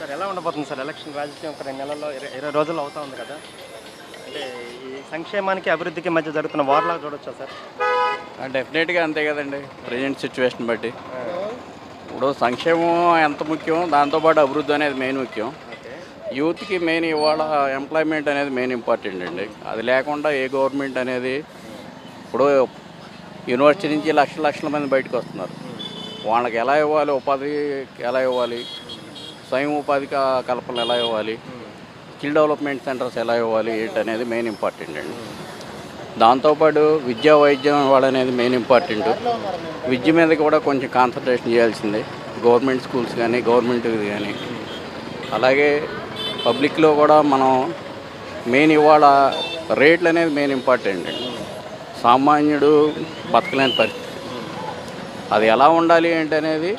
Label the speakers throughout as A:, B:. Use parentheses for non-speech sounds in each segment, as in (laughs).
A: Sir ఎలా ఉండబోతుంది sir election రాజకీయం ఒక రెండు నెలల్లో ఇరవై రోజులు అవుతా ఉంది కదా? అంటే ఈ సంక్షేమానికి అభివృద్ధికి మధ్య జరుగుతున్న వార్లా చూడొచ్చా సార్?
B: డెఫినెట్గా అంతే కదండి. ప్రజెంట్ సిచ్యువేషన్ బట్టి. ఇప్పుడు సంక్షేమం ఎంత ముఖ్యం దాంతోపాటు అభివృద్ధి అనేది మెయిన్ ముఖ్యం. యూత్కి మెయిన్ ఇవాళ ఎంప్లాయ్మెంట్ అనేది మెయిన్ ఇంపార్టెంట్ అండి. అది లేకుండా ఏ గవర్నమెంట్ అనేది ఇప్పుడు యూనివర్సిటీ నుంచి లక్షల లక్షల మంది బయటకు వస్తున్నారు. వాళ్ళకి ఎలా ఇవ్వాలి ఉపాధి ఎలా ఇవ్వాలి స్వయం ఉపాధి కల్పనలు ఎలా ఇవ్వాలి? స్కిల్ డెవలప్మెంట్ సెంటర్స్ ఎలా ఇవ్వాలి ఏంటి అనేది మెయిన్ ఇంపార్టెంట్ అండి. దాంతోపాటు విద్యా వైద్యం అనేది మెయిన్ ఇంపార్టెంట్. విద్య మీద కూడా కొంచెం కాన్సన్ట్రేషన్ చేయాల్సిందే. గవర్నమెంట్ స్కూల్స్ కానీ గవర్నమెంట్ కానీ అలాగే పబ్లిక్లో కూడా మనం మెయిన్ ఇవాళ రేట్లు అనేది మెయిన్ ఇంపార్టెంట్ అండి. సామాన్యుడు బతకలేని పరిస్థితి. అది ఎలా ఉండాలి ఏంటనేది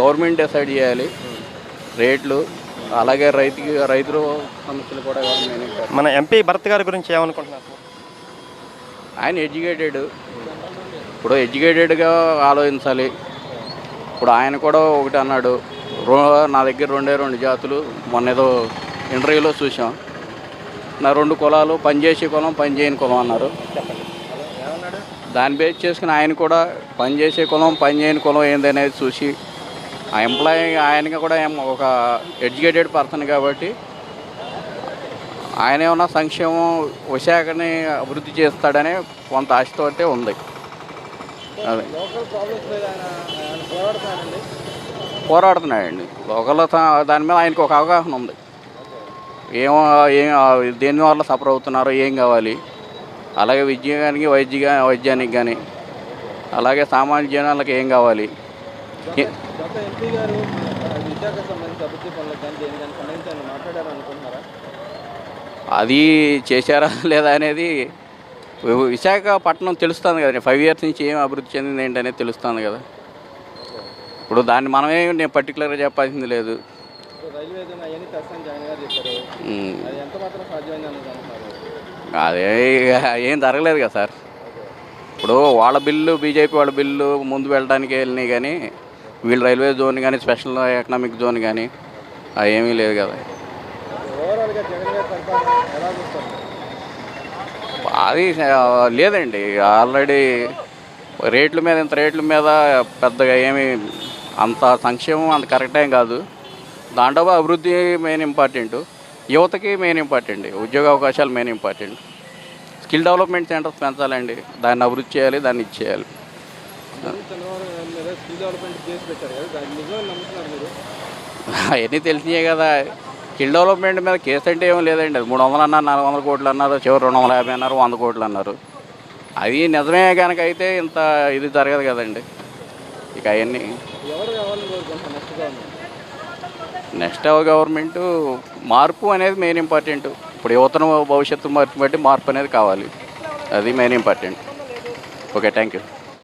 B: గవర్నమెంట్ డిసైడ్ చేయాలి. రేట్లు అలాగే రైతుకి రైతుల సమస్యలు కూడా
A: మన ఎంపీ భరత్ గారి గురించి ఏమనుకుంటున్నారు?
B: ఆయన ఎడ్యుకేటెడ్. ఇప్పుడు ఎడ్యుకేటెడ్గా ఆలోచించాలి. ఇప్పుడు ఆయన కూడా ఒకటి అన్నాడు నా దగ్గర రెండే రెండు జాతులు మొన్న ఏదో ఇంటర్వ్యూలో చూసాం నా రెండు కులాలు పనిచేసే కులం పనిచేయని కులం అన్నారు. దాన్ని బేస్ చేసుకుని ఆయన కూడా పనిచేసే కులం పనిచేయని కులం ఏందనేది చూసి ఆ ఎంప్లాయీ ఆయనకి కూడా ఒక ఎడ్యుకేటెడ్ పర్సన్ కాబట్టి ఆయన ఏమన్నా సంక్షేమం విశాఖని అభివృద్ధి చేస్తాడనే కొంత ఆశతో అయితే ఉంది. అదే. పోరాడుతున్నాడండి లోకల్ దాని మీద ఆయనకు ఒక అవగాహన ఉంది. ఏమో ఏం దేని వల్ల సఫర్ అవుతున్నారో ఏం కావాలి? అలాగే విద్యగానికి వైద్య వైద్యానికి కానీ అలాగే సామాన్య జనాలకు ఏం కావాలి? అది చేశారా (laughs) లేదా అనేది విశాఖపట్నం తెలుస్తుంది కదా ఫైవ్ ఇయర్స్ నుంచి ఏం అభివృద్ధి చెందింది ఏంటనేది తెలుస్తుంది కదా. ఇప్పుడు దాన్ని మనమే నేను పర్టికులర్గా చెప్పాల్సింది లేదు.
C: అదే
B: ఏం జరగలేదు కదా సార్. ఇప్పుడు వాళ్ళ బిల్లు బీజేపీ వాళ్ళ బిల్లు ముందు వెళ్ళడానికి వెళ్ళినాయి కానీ వీళ్ళు రైల్వే జోన్ కానీ స్పెషల్ ఎకనామిక్ జోన్ కానీ అవి ఏమీ లేదు కదా. అది లేదండి. ఆల్రెడీ రేట్ల మీద ఇంత రేట్ల మీద పెద్దగా ఏమి అంత సంక్షేమం అంత కరెక్ట్ ఏం కాదు. దాంట్లో అభివృద్ధి మెయిన్ ఇంపార్టెంట్. యువతకి మెయిన్ ఇంపార్టెంట్. ఉద్యోగ అవకాశాలు main important. Skill development centres పెంచాలండి. దాన్ని అభివృద్ధి చేయాలి దాన్ని ఇచ్చేయాలి అవన్నీ తెలిసినాయి కదా. స్కిల్ డెవలప్మెంట్ మీద కేసు అంటే ఏం లేదండి. అది మూడు వందలు అన్నారు నాలుగు వందల కోట్లు అన్నారు చివరి రెండు వందల యాభై అన్నారు వంద కోట్లు అన్నారు. అది నిజమే కనుక అయితే ఇంత ఇది జరగదు కదండి. ఇక అవన్నీ
C: నెక్స్ట్
B: నెక్స్ట్ గవర్నమెంట్ మార్పు అనేది మెయిన్ ఇంపార్టెంట్ ఇప్పుడు యువతను భవిష్యత్తు మార్పు బట్టి మార్పు అనేది కావాలి. అది main important okay thank you